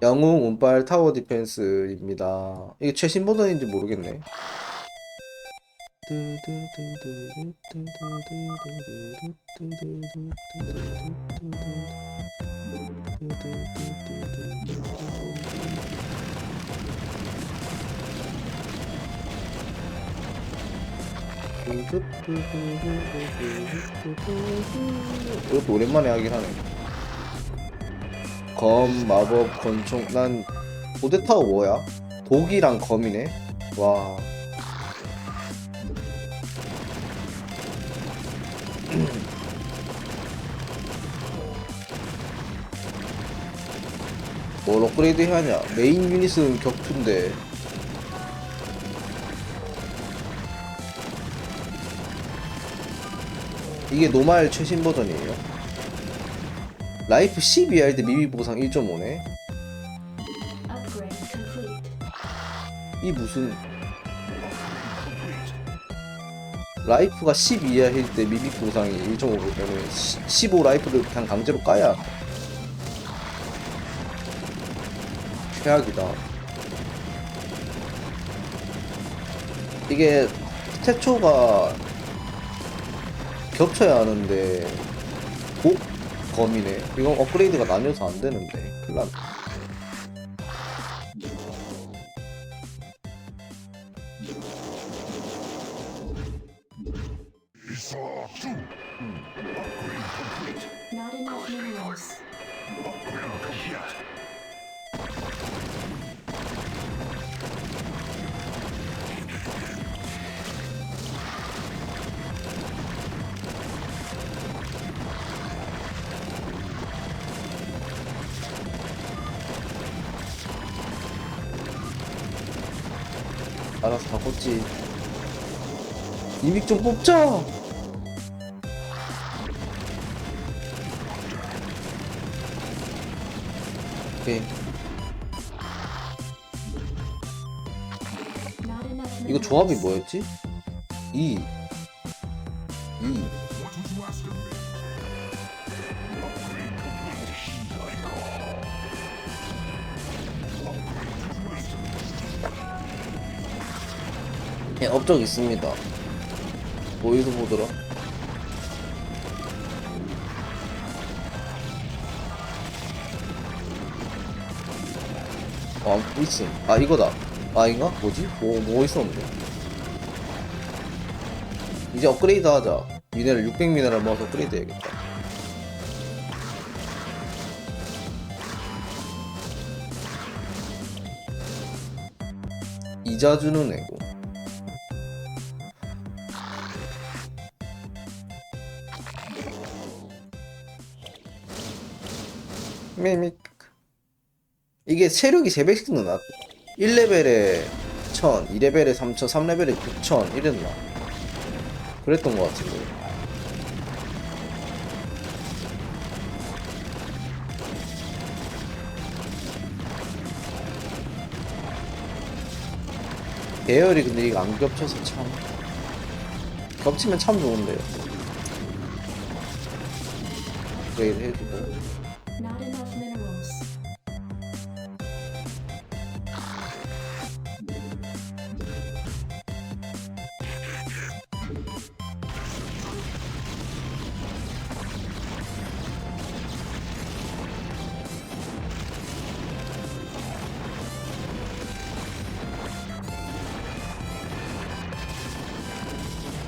영웅 운빨 타워 디펜스입니다. 이게 최신 버전인지 모르겠네. 이것도 오랜만에 하긴 하네. 검, 마법, 권총. 난 고대타워 뭐야? 독이랑 검이네. 와. 뭘 업그레이드 해야 하냐? 메인 유닛은 격투인데. 이게 노말 최신 버전이에요. 라이프 12할때 미미 보상 1.5네. Upgrade complete. 이 무슨 라이프가 10 이하일 때 미미 보상이 1.5보다는 15 라이프를 그냥 강제로 까야 최악이다. 이게 태초가 겹쳐야 하는데 복 검이네. 이건 업그레이드가 나뉘어서 안 되는데. 큰일 났네. 알아서 다 꽂지. 이믹 좀 뽑자! 오케이. 이거. 조합이 뭐였지? 2. 2. 예, 업적 있습니다. 보이도 보더라. 아, 있음. 아, 이거다. 아, 인가? 뭐지? 뭐, 뭐 있었는데? 이제 업그레이드 하자. 미네랄 600 미네랄 모아서 업그레이드 해야겠다. 이자 주는 애고. 미믹. 이게 체력이 3배씩 늘어나. 1레벨에 1000, 2레벨에 3000, 3레벨에 9000 이랬나? 그랬던 것 같은데. 배열이 근데 이거 안 겹쳐서 참. 겹치면 참 좋은데요. 업그레이드 해주고.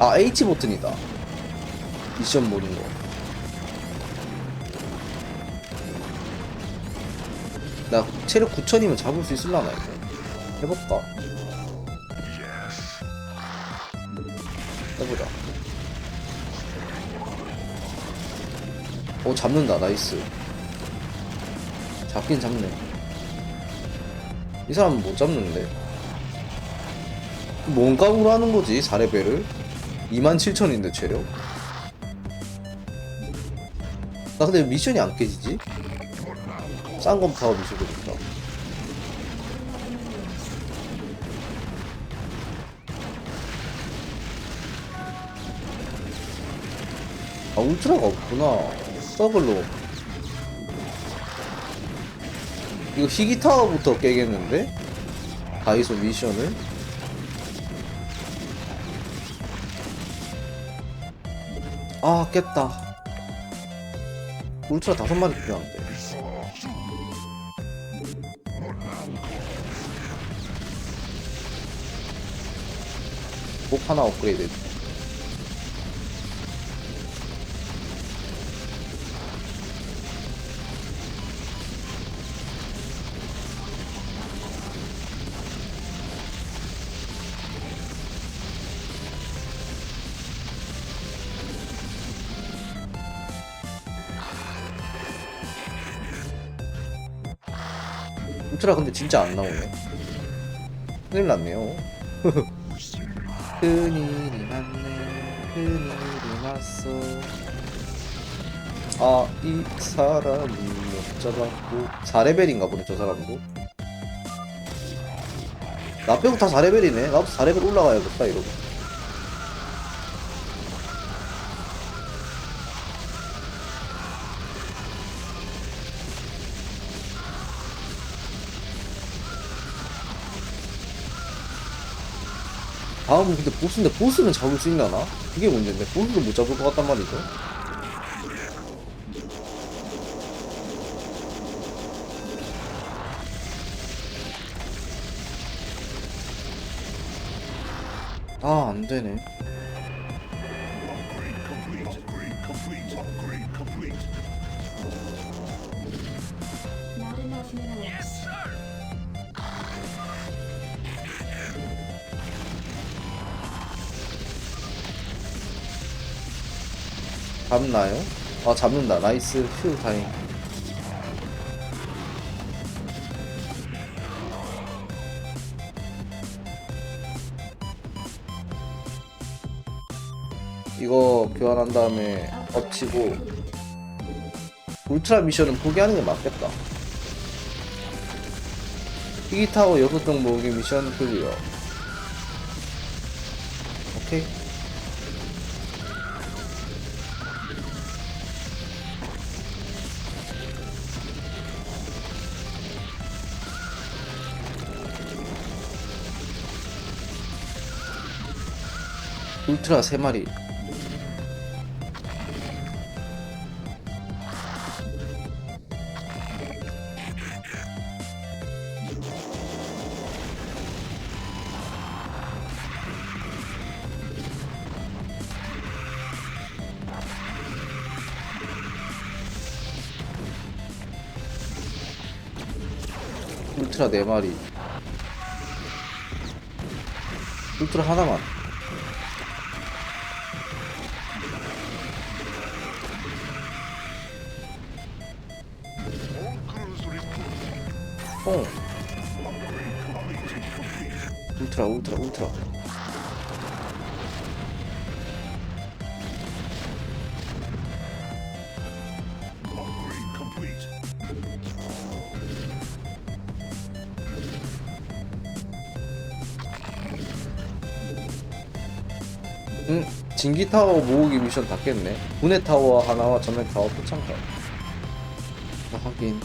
아 H 버튼이다 미션 모든 거. 나 체력 9천이면 잡을 수 있을라나 이거. 해볼까? 해보자. 오 잡는다 나이스. 잡긴 잡네. 이 사람은 못 잡는데. 뭔 깡으로 하는 거지 4레벨을? 27,000인데 체력? 나 근데 미션이 안 깨지지? 타워 미션도 좋다 아 울트라가 없구나 더블로 이거 희귀타워부터 깨겠는데? 다이소 미션을? 아 깼다. 울트라 다섯 마리 필요한데. 꼭 하나 업그레이드 울트라 근데 진짜 안 나오네. 큰일 났네요. 큰일이 났네. 큰일이 났어. 아, 이 사람이 못 잡았고. 4레벨인가 보네, 저 사람도. 나 빼고 다 4레벨이네. 나도 4레벨 올라가야겠다, 이러고. 다음은 근데 보스인데 보스는 잡을 수 있려나? 그게 문제인데 보스도 못 잡을 것 같단 말이죠 아 안되네 잡나요? 아 잡는다. 나이스. 휴 다행. 이거 교환한 다음에 엎치고 울트라 미션은 포기하는 게 맞겠다. 희귀타워 6종 모으기 미션 클리어 울트라 3마리. 울트라 4마리. 울트라 하나만 진기 타워 모으기 미션 다 깼네. 분해 타워 하나와 전면 타워 포창 타워 아, 하긴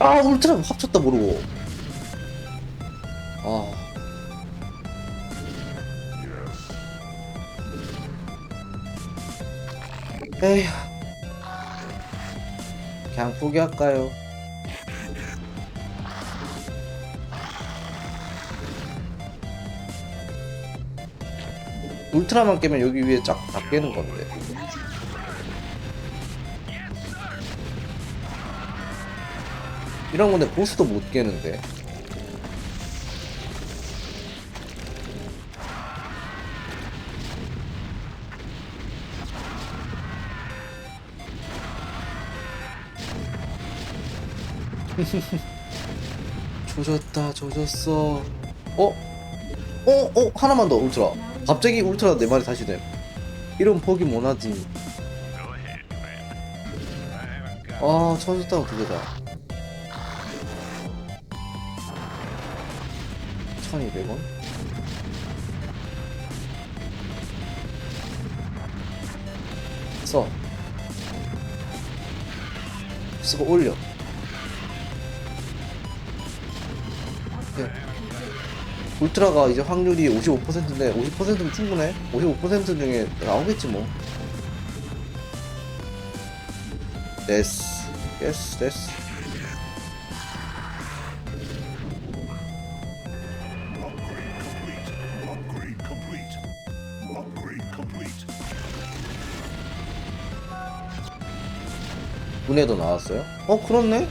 아 울트라 합쳤다 모르고 에휴. 그냥 포기할까요? 울트라만 깨면 여기 위에 쫙 다 깨는 건데. 이런 건데 보스도 못 깨는데 조졌다 조졌어 어? 어? 어? 하나만 더 울트라 갑자기 울트라 네 마리 다시 됨 이런 포기 못하지 아두 개다 1200원? 써 쓰고 올려 울트라가 이제 확률이 55%인데 50%면 충분해 55% 중에 나오겠지 뭐 complete. Upgrade complete. 문에도 나왔어요? 어 그렇네?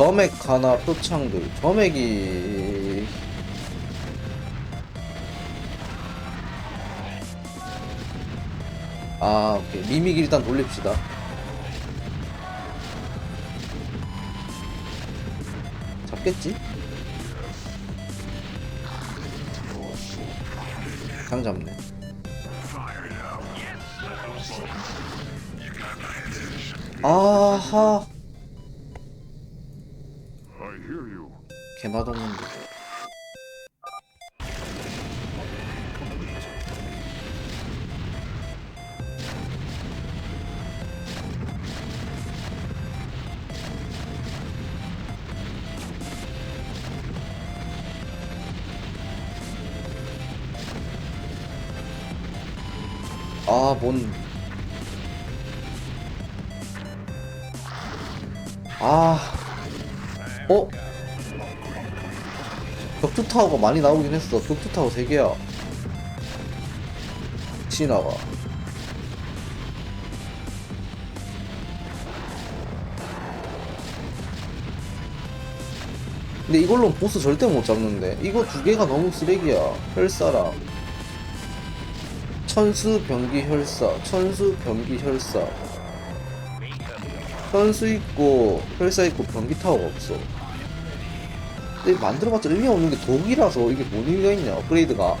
점액 하나 표창들 점액이. 아 오케이. 미믹 일단 돌립시다. 잡겠지? 강 잡네. 아하 개맛없는데 격투 타워가 많이 나오긴 했어. 격투 타워 3개야. 지나가. 근데 이걸로 보스 절대 못 잡는데. 이거 두 개가 너무 쓰레기야. 혈사랑. 천수 병기 혈사. 천수 병기 혈사. 천수 있고 혈사 있고 병기 타워가 없어. 근데 만들어봤자 의미 없는 게 독이라서 이게 뭔 의미가 있냐 업그레이드가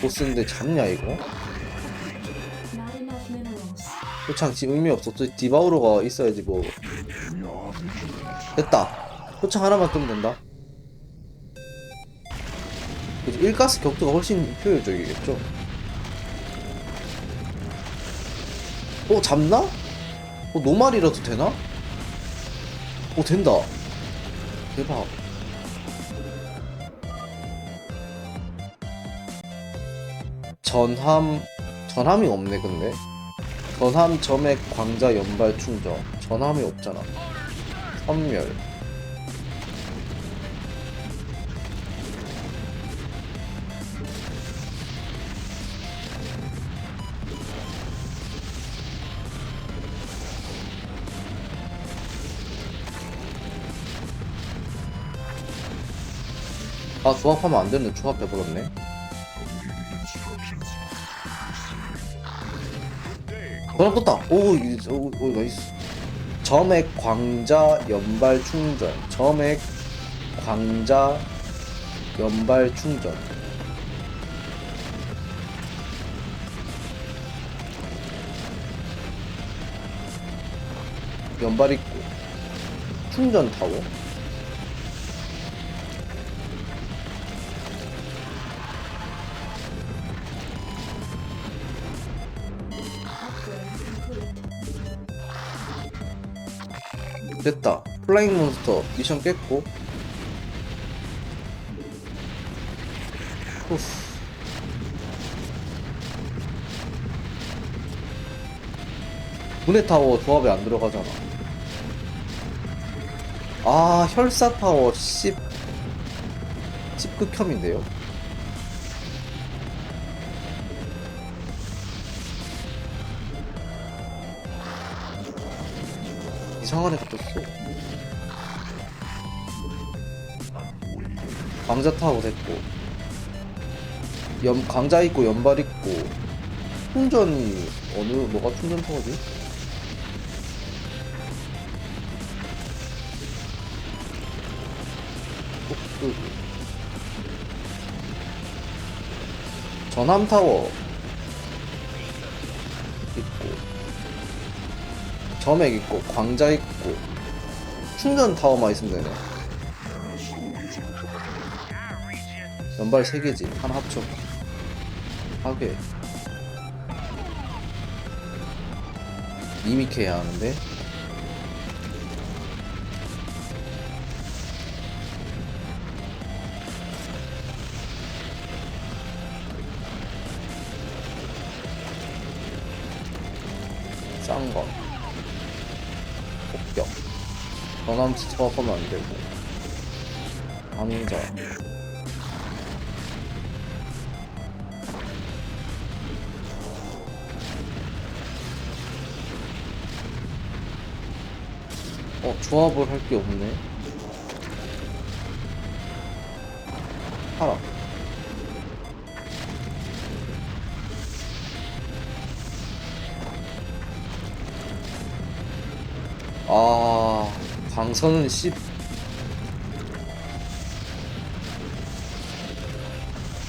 보스인데 잡냐 이거? 표창 지금 의미 또 디바우로가 있어야지 뭐. 됐다. 표창 하나만 뜨면 된다. 그치, 일가스 격투가 훨씬 효율적이겠죠? 어 잡나? 어 노말이라도 되나? 어 된다. 대박. 전함 전함이 없네 근데 전함 점액 광자 연발 충전. 전함이 없잖아. 선멸. 아 조합하면 안 되는데 조합해버렸네 전화 떴다. 오, 이- 오, 오, 나이스. 점액 광자 연발 충전. 점액 광자 연발 충전. 연발 있고 충전 타고 됐다. 플라잉 몬스터 미션 깼고. 후스. 분해 타워 조합에 안 들어가잖아. 아, 혈사 타워 10 10극혐인데요. 이상한 애가 떴어. 왕자 타워 됐고. 연 강자 있고 연발 있고 충전이 어느 뭐가 충전 타워지? 그 전함 타워 점액 있고 광자 있고 충전 타워만 있으면 되네. 연발 3개지. 하나 합쳐. 하게. 미미케 해야 하는데? 폭격 전함 스톱하면 안 되고. 강자. 어 조합을 할 게 없네 광선은 10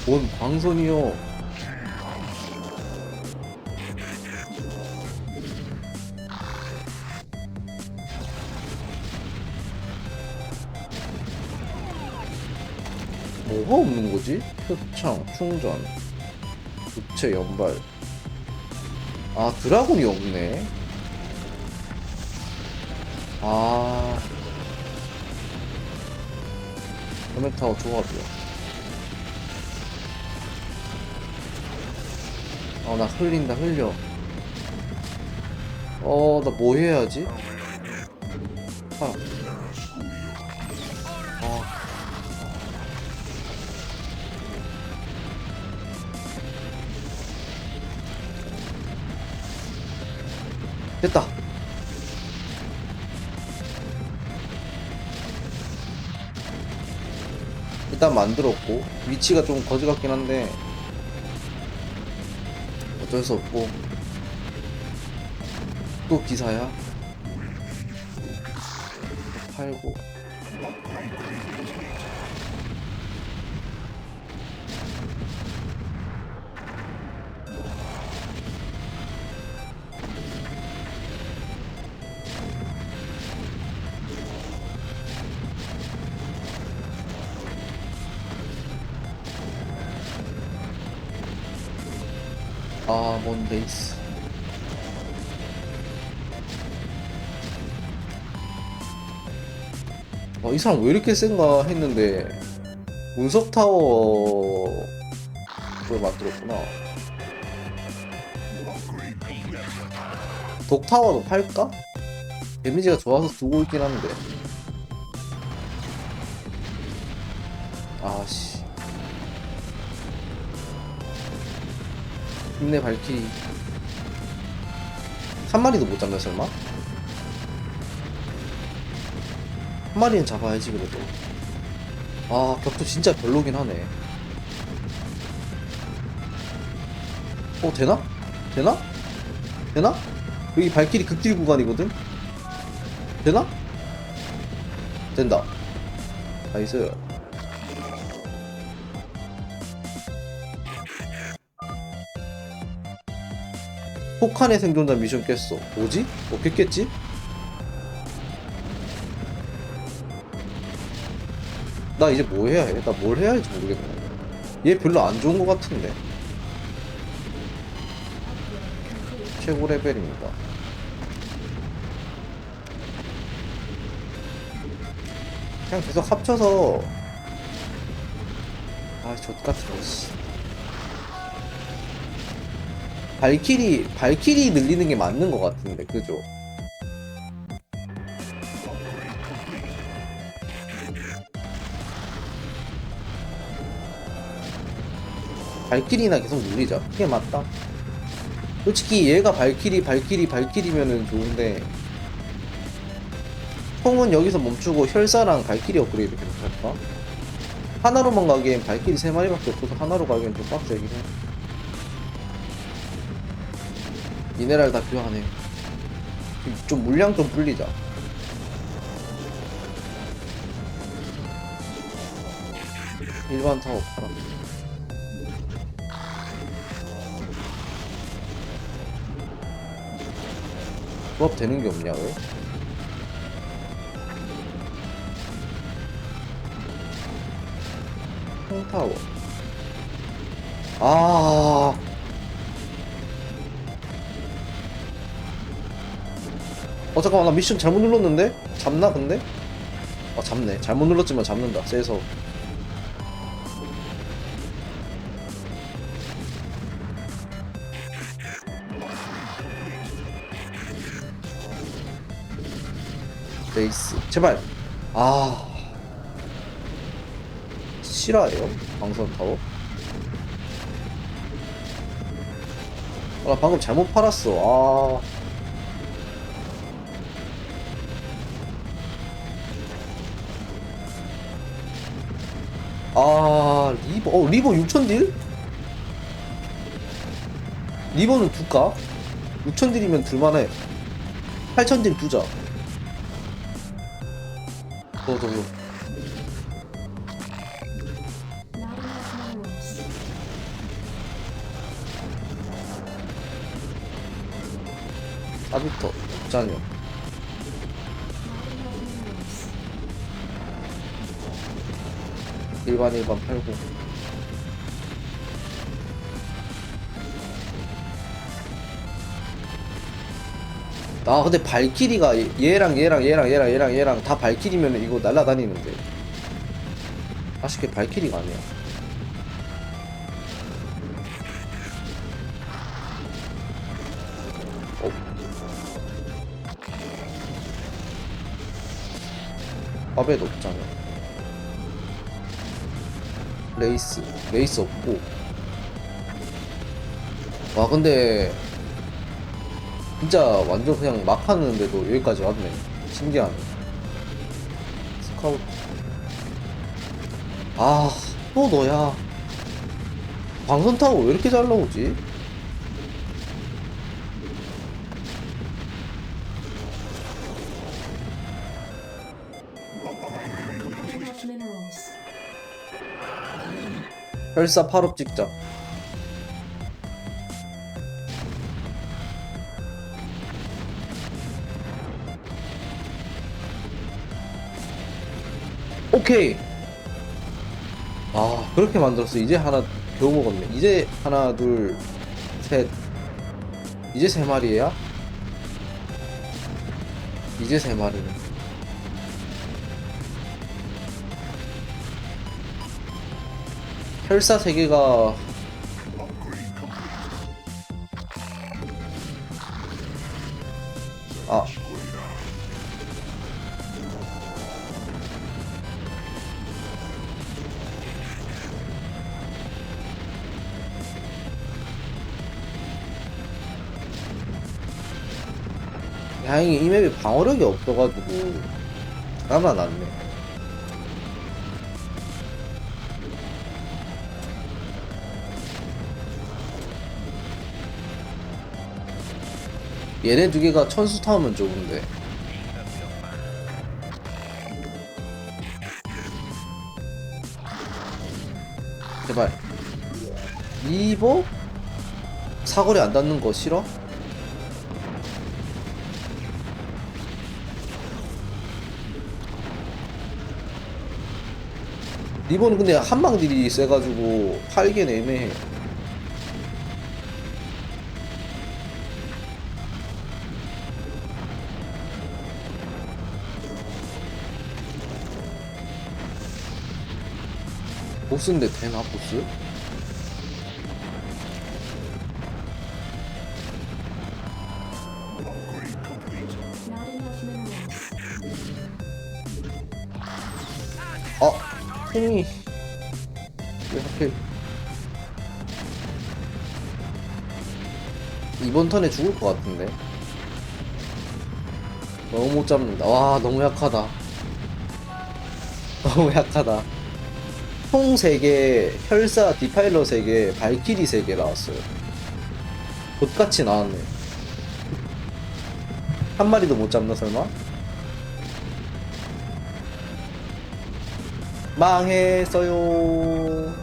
뭔 광선이요 뭐가 없는 거지? 표창, 충전, 부채, 연발. 아, 드라군이 없네. 아. 헤메타워 조합이야. 어, 나 흘린다, 흘려. 어, 나 뭐 해야지? 아. 일단 만들었고 위치가 좀 거지 같긴 한데 어쩔 수 없고. 또 기사야? 팔고 아 몬데이스 아, 이 사람 왜 이렇게 센가 했는데 운석 타워 그걸 만들었구나 Upgrade complete. 독 타워도 팔까? 데미지가 좋아서 두고 있긴 한데 아씨 힘내 발키리 한 마리도 못 잡나 설마? 한 마리는 잡아야지 그래도 아 격투 진짜 별로긴 하네 어 되나? 되나? 되나? 여기 발길이 극딜 구간이거든? 되나? 된다 나이스 폭탄의 생존자 미션 깼어 뭐지? 뭐 깼겠지? 나 이제 뭐 해야 해? 나 뭘 해야 할지 모르겠네 얘 별로 안 좋은 것 같은데 최고 레벨입니다 그냥 계속 합쳐서 아 좆같은 씨 발키리 발키리 늘리는 게 맞는 것 같은데 그죠? 발키리나 계속 늘리자 그게 맞다 솔직히 얘가 발키리 발키리 발키리면은 좋은데 총은 여기서 멈추고 혈사랑 발키리 업그레이드 계속 할까? 하나로만 가기엔 발길이 3마리밖에 없어서 하나로 가기엔 좀 빡세긴 해 미네랄 다 필요하네 좀 물량 좀 불리자. 일반 팔아 조합 되는 게 없냐고요? 홍타워. 아 어 잠깐만 나 미션 잘못 눌렀는데? 잡나 근데? 아 잡네 잘못 눌렀지만 잡는다 세서 레이스 제발 아 실화예요? 방선 타워? 아, 나 방금 잘못 팔았어 아 리버 어 리버 6천 딜? 리버는 둘까? 6천 딜이면 둘만해 8천 딜 두자 더더 더. Not enough minerals. 사비터 옥자녀 Not enough minerals. 일반 일반 팔고 아 근데 발키리가 얘- 얘랑 얘랑 얘랑 얘랑 얘랑 얘랑 다 발키리면 이거 날라다니는데. 아쉽게 발키리가 아니야. 어. 밥에 높잖아. 레이스. 레이스 없고. 와 근데 진짜 완전 그냥 막 하는데도 여기까지 왔네. 신기하네. 스카우트. 아또 너야. 방선 타고 왜 이렇게 잘 나오지? 혈사 8업 찍자 오케이. 아 그렇게 만들었어. 이제 하나 겨우 먹었네. 이제 하나 둘 셋. 이제 세 마리야 이제 세 마리네. 혈사 세 개가 방어력이 없어가지고 가만 낫네 얘네 두 개가 천수 타면 좋은데 제발 리버? 사거리 안 닿는 거 싫어? 리버는 근데 한방딜이 세가지고 팔기엔 애매해 보스인데 되나 보스? 팽이 왜 하필 이번 턴에 죽을 것 같은데 너무 못 잡는다 와 너무 약하다 너무 약하다 총 3개, 혈사, 디파일러 3개, 발키리 3개 나왔어요. 똑같이 나왔네. 한 마리도 못 잡나 설마? 망했어요.